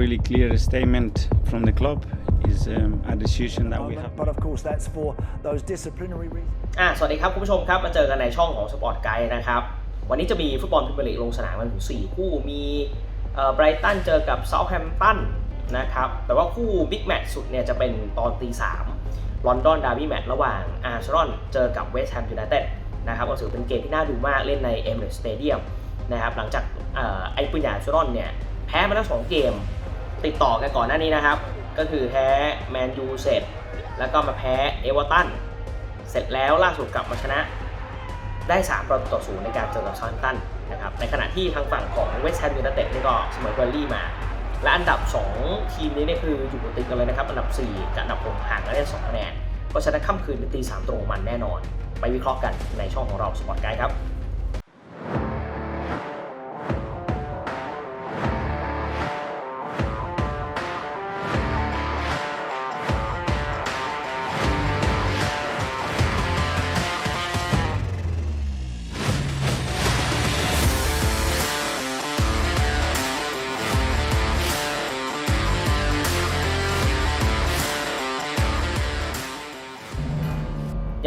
really clear statement from the club. Is um, a decision that we have. But of course, that's for those disciplinary reasons. อ่าสวัสดีครับ คุณผู้ชมครับ มาเจอกันในช่องของสปอร์ตไกด์นะครับ วันนี้จะมีฟุตบอลพรีเมียร์ลีกลงสนามกันถึง4คู่ มีไบรตันเจอกับเซาท์แฮมป์ตันนะครับ แต่ว่าคู่บิ๊กแมตช์สุดเนี่ยจะเป็นตอนตีสามลอนดอนดาร์บี้แมตช์ระหว่างอาร์เซนอลเจอกับเวสต์แฮมยูไนเต็ดนะครับก็ถือเป็นเกมที่น่าดูมากเล่นในเอเมเรสสเตเดียมนะครับหลังจากเอ่อไอ้ปืนใหญ่อาร์เซนอลเนี่ยแพ้มาทั้งสองเกม ติดต่อกันก่อนหน้านี้นะครับ ก็คือแพ้แมนยูเสร็จ แล้วก็มาแพ้เอเวอร์ตันเสร็จแล้วล่าสุดกลับมาชนะ ได้ 3 ประตูต่อศูนย์ในการเจอกับซาน์ตันนะครับในขณะที่ทางฝั่งของเวสต์แฮมยูไนเต็ดนี่ก็เสมอเบอร์ลี่มา และอันดับ 2 ทีมนี้เนี่ยคืออยู่ติดกันเลยนะครับ อันดับ 4 กับอันดับ6ห่างกันได้2คะแนนเพราะฉะนั้นค่ำคืนนี้ตีสามตรงมันแน่นอน ไปวิเคราะห์กันในช่องของเราสปอร์ตไกด์ครับ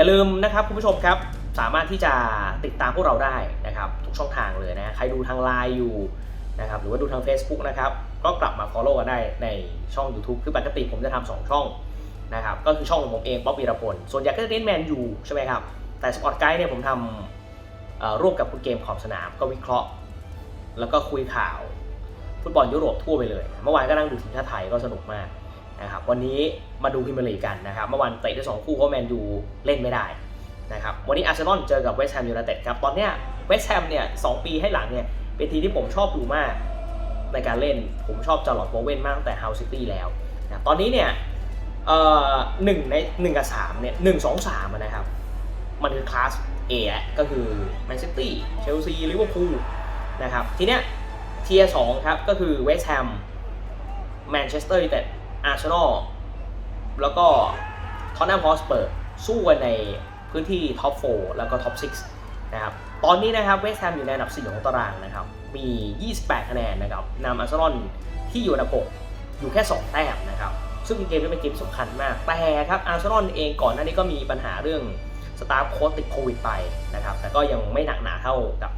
ลืมนะครับคุณผู้ชมครับ สามารถที่จะติดตามพวกเราได้นะครับทุกช่องทางเลยนะ ใครดูทางไลน์อยู่นะครับหรือว่าดูทาง Facebook นะครับ ก็กลับมา Follow กันได้ในช่อง YouTube คือปกติผมจะทำสองช่องนะครับก็คือช่องของผมเองป๊อบวีรพลส่วนใหญ่ก็จะเน้นแมนยูใช่ไหมครับ แต่สปอร์ตไกด์เนี่ยผมทำร่วมกับคุณเกมขอบสนามก็วิเคราะห์ แล้วก็คุยข่าว ฟุตบอลยุโรปทั่วไปเลย เมื่อวานก็นั่งดูทีมชาติไทยก็สนุกมาก นะครับวันนี้มาดูพรีเมียร์ลีกันนะครับ เมื่อวานเตะได้สองคู่เพราะแมนยูเล่นไม่ได้นะครับวันนี้อาร์เซนอลเจอกับเวสต์แฮมยูไนเต็ดครับตอนเนี้ยเวสต์แฮมเนี่ยสองปีให้หลังเนี่ยเป็นทีมที่ผมชอบดูมากในการเล่นผมชอบจอร์ลอตโบเวนมากตั้งแต่เฮาซิตี้แล้วนะตอนนี้เนี่ยเอ่อหนึ่งในหนึ่งกับสามเนี่ยหนึ่งสองสามนะครับ มันคือคลาส A อก็คือแมนซิตี้เชลซีลิเวอร์พูลนะครับทีเนี้ยเทียร์สองครับก็คือเวสต์แฮมแมนเชสเตอร์ยูไนเต็ด อาร์เซนอลแล้วก็ทอตแนมฮอสเปอร์สู้กันในพื้นที่ท็อป4แล้วก็ท็อป6นะครับตอนนี้นะครับเวสต์แฮมอยู่ในอันดับ 4 ของตารางนะครับ มี 28 คะแนนนะครับนำอาร์เซนอลที่อยู่อันดับ 6 อยู่แค่ 2 แต้มนะครับ ซึ่งเกมนี้เป็นเกมสำคัญมาก แต่ครับอาร์เซนอลเองก่อนหน้านี้ก็มีปัญหาเรื่องสตาฟโค้ชติดโควิดไปนะครับ แต่ก็ยังไม่หนักหนาเท่ากับ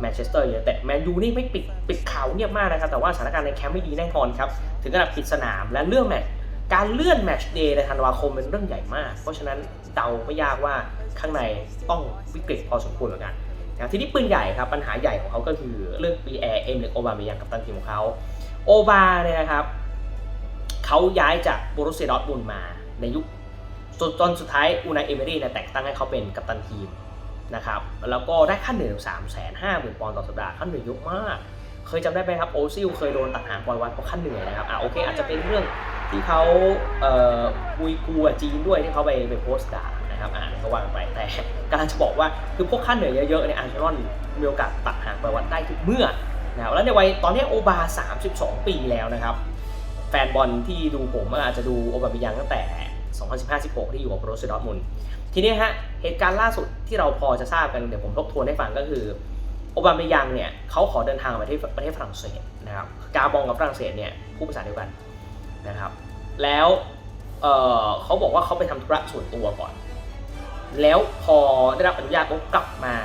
แมนเชสเตอร์ยูไนเต็ดแมนยูนี่ไม่ปิดปิดข่าวเงียบมากนะครับ แต่ว่าสถานการณ์ในแคมป์ไม่ดีแน่นอนครับ ถึงขนาดปิดสนามและเรื่องแมตช์การเลื่อนแมตช์เดย์ในธันวาคมเป็นเรื่องใหญ่มาก เพราะฉะนั้นเดาไม่ยากว่าข้างในต้องวิกฤตพอสมควรเหมือนกันนะทีนี้ปืนใหญ่ครับ ปัญหาใหญ่ของเขาก็คือเรื่องปีแอร์เอ็มเล็กโอบาเมยังกับตันทีมของเขาโอบาเนี่ยนะครับเขาย้ายจากโบรุสเซียดอร์ทมุนมาในยุคจนจนสุดท้ายอูนายเอเมรี่เนี่ยแต่งตั้งให้เขาเป็นกัปตันทีม นะครับแล้วก็ได้ค่าเหนื่อยสามแสนห้าหมื่นปอนด์ต่อสัปดาห์ค่าเหนื่อยเยอะมาก เคยจำได้ไหมครับโอซิลเคยโดนตัดหางปล่อยวัดเพราะค่าเหนื่อยนะครับอะโอเคอาจจะเป็นเรื่องที่เขาเอ่ออุยกูร์จีนด้วยที่เขาไปไปโพสต์ด่านะครับอ่าก็ว่ากันไปแต่กำลังจะบอกว่าคือพวกค่าเหนื่อยเยอะๆเนี่ยอาร์เซนอลมีโอกาสตัดหางปล่อยวัดได้ทุกเมื่อนะครับแล้วในวัยตอนนี้โอบา32ปีแล้วนะครับแฟนบอลที่ดูผมอาจจะดูโอบามิยังตั้งแต่ 2015-16 ที่อยู่กับโรสเดอร์ทมุนทีนี้ฮะเหตุการณ์ล่าสุดที่เราพอจะทราบกันเดี๋ยวผมทบทวนให้ฟังก็คือโอบาเมยังเนี่ยเขาขอเดินทางไปที่ประเทศฝรั่งเศสนะครับกาบองกับฝรั่งเศสเนี่ยพูดภาษาเดียวกันนะครับ แล้วเเขาบอกว่าเขาไปทำธุระส่วนตัวก่อน แล้วพอได้รับอนุญาตปุ๊บกลับมา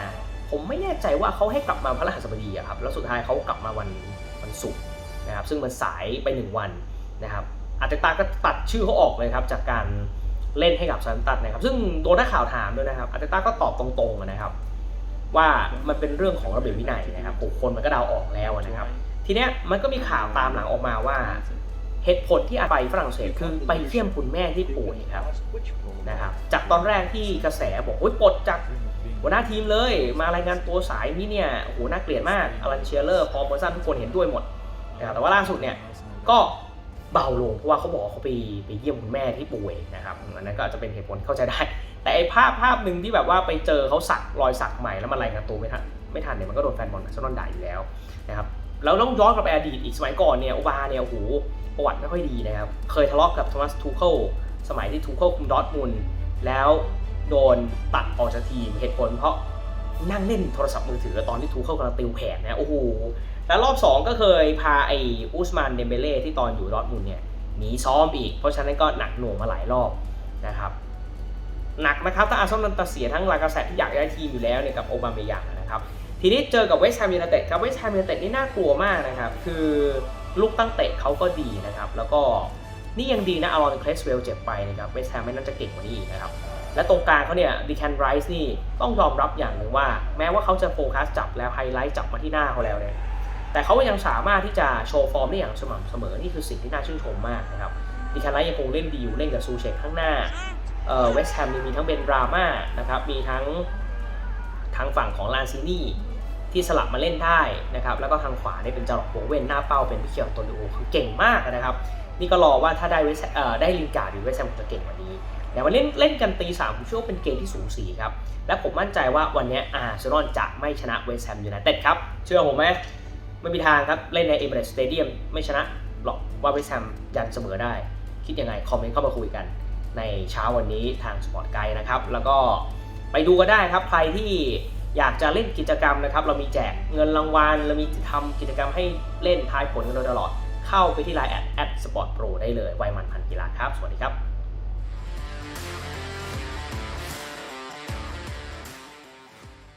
ผมไม่แน่ใจว่าเขาให้กลับมาพระรหัสบดีอะครับแล้วสุดท้ายเขากลับมาวันวันศุกร์นะครับซึ่งมันสายไปหนึ่งวันนะครับ อาร์เตต้าก็ตัดชื่อเขาออกเลยครับ จากการเล่นให้กับซันตันนะครับ ซึ่งโดนนักข่าวถามด้วยนะครับอาร์เตต้าก็ตอบตรงๆนะครับ ว่ามันเป็นเรื่องของระเบียบวินัยนะครับโอ้คนมันก็เดาออกแล้วนะครับ ทีเนี้ยมันก็มีข่าวตามหลังออกมาว่าเหตุผลที่ไปฝรั่งเศสคือไปเยี่ยมคุณแม่ที่ป่วยครับนะครับ จากตอนแรกที่กระแสบอกโอ้ยปลดจากหัวหน้าทีมเลย มารายงานตัวสายนี้เนี่ยโอ้โหน่าเกลียดมากอลันเชียเลอร์พอเปอร์ซันทุกคนเห็นด้วยหมดนะครับแต่ว่าล่าสุดเนี่ยก็ เบาลงเพราะว่าเขาบอกเขาไปไปเยี่ยมคุณแม่ที่ป่วยนะครับอันนั้นก็อาจจะเป็นเหตุผลเข้าใจได้ แต่ไอ้ภาพภาพหนึ่งที่แบบว่าไปเจอเขาสักรอยสักใหม่แล้วมันรายงานตัวไม่ทันไม่ทันเนี่ยมันก็โดนแฟนบอลอาร์เซนอลด่าอยู่แล้วนะครับแล้วต้องย้อนกลับไปอดีตอีกสมัยก่อนเนี่ยโอบาเนี่ยโอ้โหประวัติไม่ค่อยดีนะครับเคยทะเลาะกับโทมัสทูเคิลสมัยที่ทูเคิลคุมดอทมุนแล้วโดนตัดออกจากทีมเหตุผลเพราะนั่งเล่นโทรศัพท์มือถือตอนที่ทูเคิลกำลังติวแผนนะโอ้โห แล้วรอบ 2 ก็เคยพาไออุสมานเดมเบเล่ที่ตอนอยู่ดอทมุนเนี่ยหนีซ้อมอีก เพราะฉะนั้นก็หนักหน่วงมาหลายรอบนะครับหนักนะครับถ้าอาร์เซนอลตัดเสียทั้งลากาเซตที่อยากได้ทีมอยู่แล้วเนี่ยกับโอบาเมยังนะครับทีนี้เจอกับเวสต์แฮมยูไนเต็ดครับเวสต์แฮมยูไนเต็ดนี่น่ากลัวมากนะครับคือลูกตั้งเตะเขาก็ดีนะครับแล้วก็นี่ยังดีนะอารอนเคลสเวลเจ็บไปนะครับเวสต์แฮมไม่น่าจะเก่งกว่านี้นะครับและตรงกลางเขาเนี่ยดิแคนไรส์นี่ต้องยอมรับอย่างหนึ่งว่า แม้ว่าเขาจะโฟกัสจับแล้วไฮไลท์จับมาที่หน้าเขาแล้วเนี่ย แต่เขายังสามารถที่จะโชว์ฟอร์มได้อย่างสม่ำเสมอ นี่คือสิ่งที่น่าชื่นชมมากนะครับดิคนไรส์ยังคงเล่นดีอยู่เล่นกับซูเชคข้างหน้าเอ่อเวสต์แฮมมีทั้งเบนราม่านะครับมีทั้งทางฝั่งของลานซินี่ที่สลับมาเล่นได้นะครับแล้วก็ทางขวาเนี่ยเป็นจาร์ดโบเวนหน้าเป้าเป็นพิเคียวโตลิโอคือเก่งมากนะครับ นี่ก็รอว่าถ้าได้เวสเอ่อได้ลินการ์ดหรือเวสแฮมจะเก่งกว่านี้แต่วันเล่นเล่นกันตีสามผมเชื่อว่าเป็นเกมที่สูสีครับ และผมมั่นใจว่าวันนี้อาร์เซนอลจะไม่ชนะเวสต์แฮมยูไนเต็ดครับ เชื่อผมไหม ไม่มีทางครับ เล่นในเอเมเรสสเตเดียมไม่ชนะหรอกว่าเวสต์แฮมยันเสมอได้ คิดยังไง คอมเมนต์เข้ามาคุยกัน ในเช้าวันนี้ทางสปอร์ตไกด์นะครับ แล้วก็ไปดูก็ได้ครับ ใครที่อยากจะเล่นกิจกรรมนะครับ เรามีแจกเงินรางวัล เรามีทำกิจกรรมให้เล่นทายผลกันโดยตลอด เข้าไปที่ไลน์แอดแอดสปอร์ตโปรได้เลย ไวมันพันกีฬาครับ สวัสดีครับ